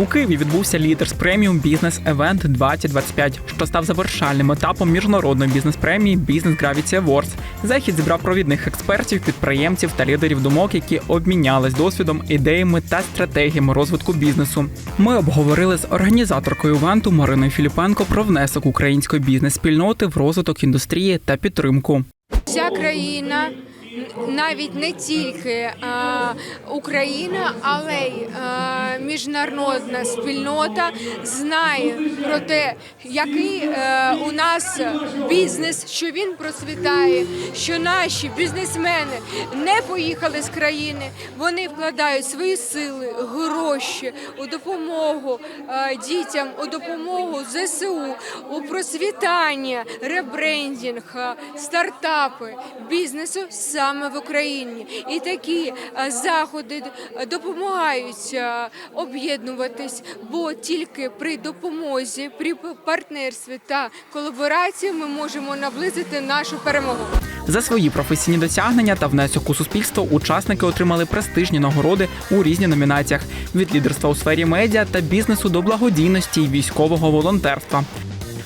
У Києві відбувся лідерс преміум бізнес евент 2025, що став завершальним етапом міжнародної бізнес-премії Бізнес Gravity Awards. Захід зібрав провідних експертів, підприємців та лідерів думок, які обмінялись досвідом, ідеями та стратегіями розвитку бізнесу. Ми обговорили з організаторкою івенту Мариною Філіпенко про внесок української бізнес-спільноти в розвиток індустрії та підтримку. Вся країна, навіть не тільки а, Україна, але й а, міжнародна спільнота знає про те, який е, у нас бізнес, що він процвітає, що наші бізнесмени не поїхали з країни, вони вкладають свої сили, гроші у допомогу е, дітям, у допомогу ЗСУ, у просвітання, ребрендінг, е, стартапи бізнесу саме в Україні. І такі е, заходи д- допомагають е, об'єднуватись, бо тільки при допомозі, при партнерстві та колаборації ми можемо наблизити нашу перемогу. За свої професійні досягнення та внесок у суспільство учасники отримали престижні нагороди у різних номінаціях від лідерства у сфері медіа та бізнесу до благодійності і військового волонтерства.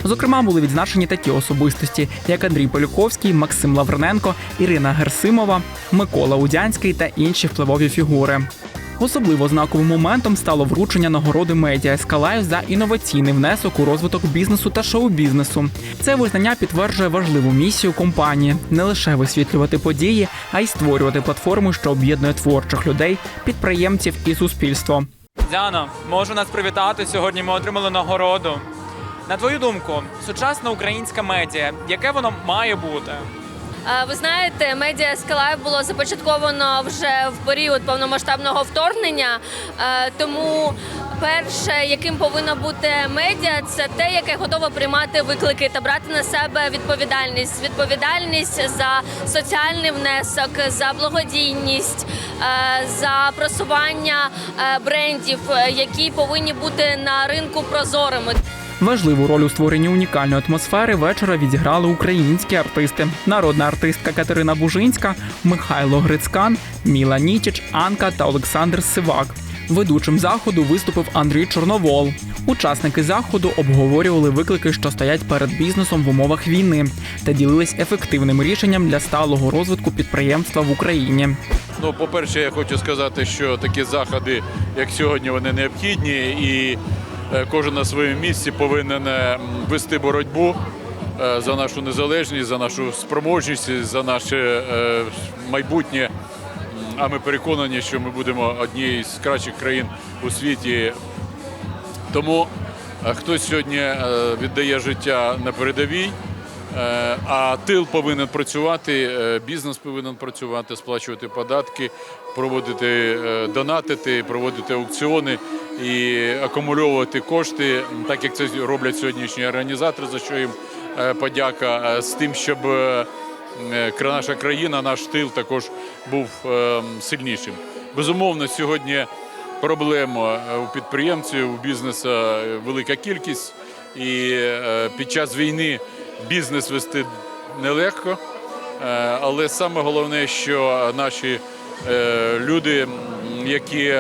Зокрема, були відзначені такі особистості, як Андрій Полюковський, Максим Лаврененко, Ірина Герсимова, Микола Удянський та інші впливові фігури. Особливо знаковим моментом стало вручення нагороди медіа Ескалаю за інноваційний внесок у розвиток бізнесу та шоу-бізнесу. Це визнання підтверджує важливу місію компанії не лише висвітлювати події, а й створювати платформу, що об'єднує творчих людей, підприємців і суспільство. Діана, можу нас привітати. Сьогодні ми отримали нагороду. На твою думку, сучасна українська медіа, яке воно має бути? Ви знаєте, медіа Скалайв було започатковано вже в період повномасштабного вторгнення. Тому перше, яким повинно бути медіа, це те, яке готове приймати виклики та брати на себе відповідальність. Відповідальність за соціальний внесок, за благодійність, за просування брендів, е, які повинні бути на ринку прозорими. Важливу роль у створенні унікальної атмосфери вечора відіграли українські артисти: народна артистка Катерина Бужинська, Михайло Грицькан, Міла Нічич, Анка та Олександр Сивак. Ведучим заходу виступив Андрій Чорновол. Учасники заходу обговорювали виклики, що стоять перед бізнесом в умовах війни, та ділились ефективним рішенням для сталого розвитку підприємства в Україні. Ну, по-перше, я хочу сказати, що такі заходи, як сьогодні, вони необхідні, і кожен на своєму місці повинен е, вести боротьбу е, за нашу незалежність, за нашу спроможність, за наше е, майбутнє. А ми переконані, що ми будемо однією з кращих країн у світі. Тому е, хтось сьогодні е, віддає життя на передовій, е, а тил повинен працювати, е, бізнес повинен працювати, сплачувати податки, проводити е, донатити, проводити аукціони і акумульовувати кошти, так як це роблять сьогоднішні організатори, за що їм е, подяка, е, з тим, щоб е, наша країна, наш тил також був сильнішим. Безумовно, сьогодні проблем е, у підприємців, у бізнесу велика кількість, і під час війни бізнес вести нелегко. Але саме головне, що наші люди, які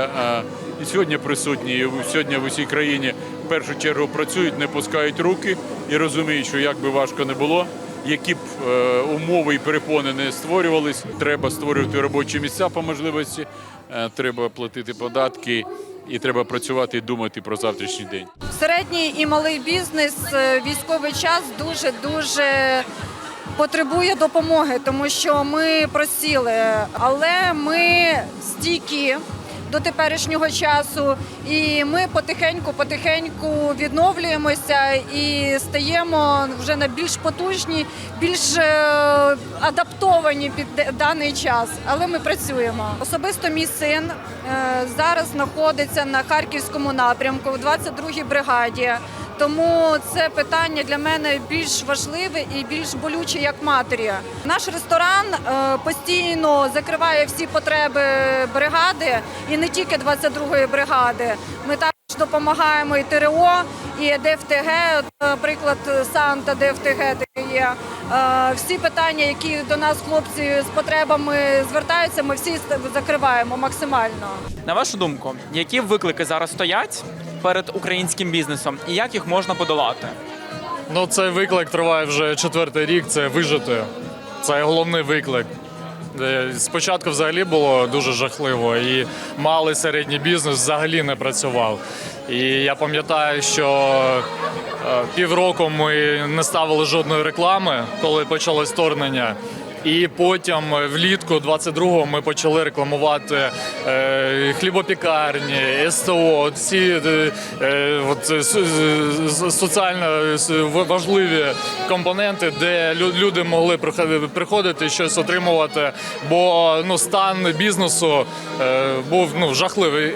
і сьогодні присутні, і сьогодні в усій країні в першу чергу працюють, не пускають руки і розуміють, що як би важко не було. Які б е, умови і перепони не створювались, треба створювати робочі місця по можливості, е, треба платити податки і треба працювати і думати про завтрашній день. Середній і малий бізнес е, військовий час дуже дуже потребує допомоги, тому що ми просіли, але ми стійкі. До теперішнього часу, і ми потихеньку, потихеньку відновлюємося і стаємо вже на більш потужні, більш е, адаптовані під даний час. Але ми працюємо. Особисто мій син е, зараз знаходиться на харківському напрямку в 22-й бригаді. Тому це питання для мене більш важливе і більш болюче як матері. Наш ресторан е, постійно закриває всі потреби бригади і не тільки 22-ї бригади. Ми також допомагаємо і ТРО, і ДФТГ, наприклад, Санта ДФТГ є. Е, Всі питання, які до нас хлопці з потребами звертаються, ми всі закриваємо максимально. На вашу думку, які виклики зараз стоять перед українським бізнесом і як їх можна подолати? Ну, цей виклик триває вже четвертий рік. Це вижити. Це головний виклик. Е, Спочатку взагалі було дуже жахливо, і малий середній бізнес взагалі не працював. І я пам'ятаю, що е, півроку ми не ставили жодної реклами, коли почалось вторгнення. І потім е, влітку 22-го ми почали рекламувати е, хлібопікарні, СТО, з- соціально важливі компоненти, де лю- люди могли приходити щось отримувати. Бо ну, стан бізнесу е, був ну, жахливий.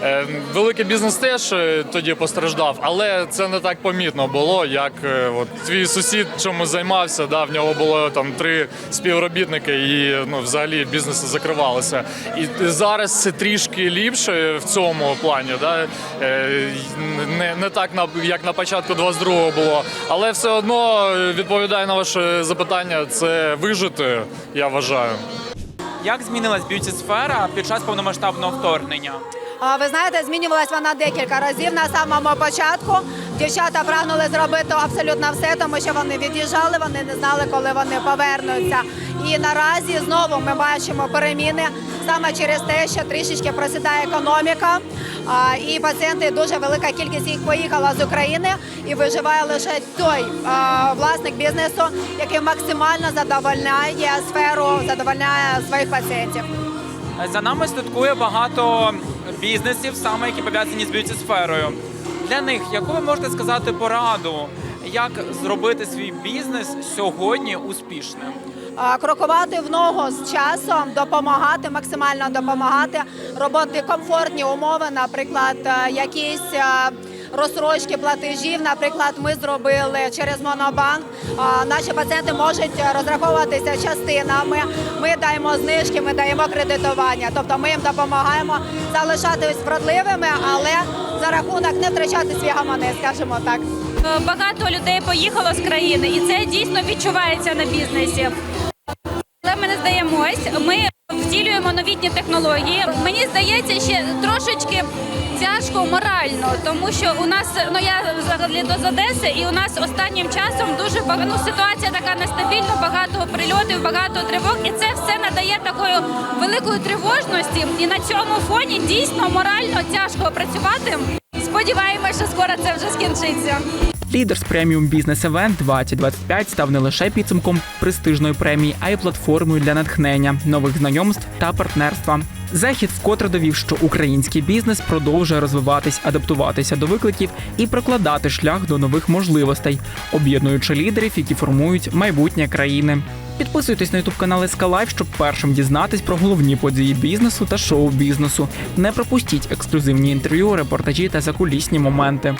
І, е, великий бізнес теж е, тоді постраждав, але це не так помітно було, як е, от, твій сусід чому займався. Да, в нього було там три співробітники, і ну, взагалі бізнеси закривалися. І зараз це трішки ліпше в цьому плані. Да? Е, Не, не так, як на початку 22-го було. Але все одно відповідає на ваше запитання, це вижити, я вважаю. Як змінилась б'юті сфера під час повномасштабного вторгнення? Ви знаєте, змінювалась вона декілька разів на самому початку. Дівчата прагнули зробити абсолютно все, тому що вони від'їжджали, вони не знали, коли вони повернуться. І наразі знову ми бачимо переміни саме через те, що трішечки просідає економіка. І пацієнти дуже велика кількість їх поїхала з України і виживає лише той власник бізнесу, який максимально задовольняє сферу, задовольняє своїх пацієнтів. За нами слідкує багато бізнесів, саме які пов'язані з б'юті сферою. Для них, яку ви можете сказати пораду, як зробити свій бізнес сьогодні успішним? Крокувати в ногу з часом, допомагати, максимально допомагати, робити комфортні умови, наприклад, е, якісь е, розсрочки платежів. Наприклад, ми зробили через Монобанк. Наші пацієнти можуть розраховуватися частинами. Ми даємо знижки, ми даємо кредитування. Тобто ми їм допомагаємо залишатись вродливими, але за рахунок не втрачати свій гаманець, скажімо так. Е, Багато людей поїхало з країни, і це дійсно відчувається на бізнесі. Але ми не здаємось. Ми втілюємо новітні технології. Мені здається, ще трошечки тяжко морально, тому що у нас ну я взагалі до Одеси, і у нас останнім часом дуже багато ну, ситуація така нестабільна, багато прильотів, багато тривог, і це все надає такої великої тривожності. І на цьому фоні дійсно морально тяжко працювати. Сподіваємося, що скоро це вже скінчиться. Лідерс преміум бізнес евент 2025 став не лише підсумком престижної премії, а й платформою для натхнення, нових знайомств та партнерства. Захід вкотре довів, що український бізнес продовжує розвиватись, адаптуватися до викликів і прокладати шлях до нових можливостей, об'єднуючи лідерів, які формують майбутнє країни. Підписуйтесь на ютуб канал СК Лайф, щоб першим дізнатись про головні події бізнесу та шоу-бізнесу. Не пропустіть ексклюзивні інтерв'ю, репортажі та закулісні моменти.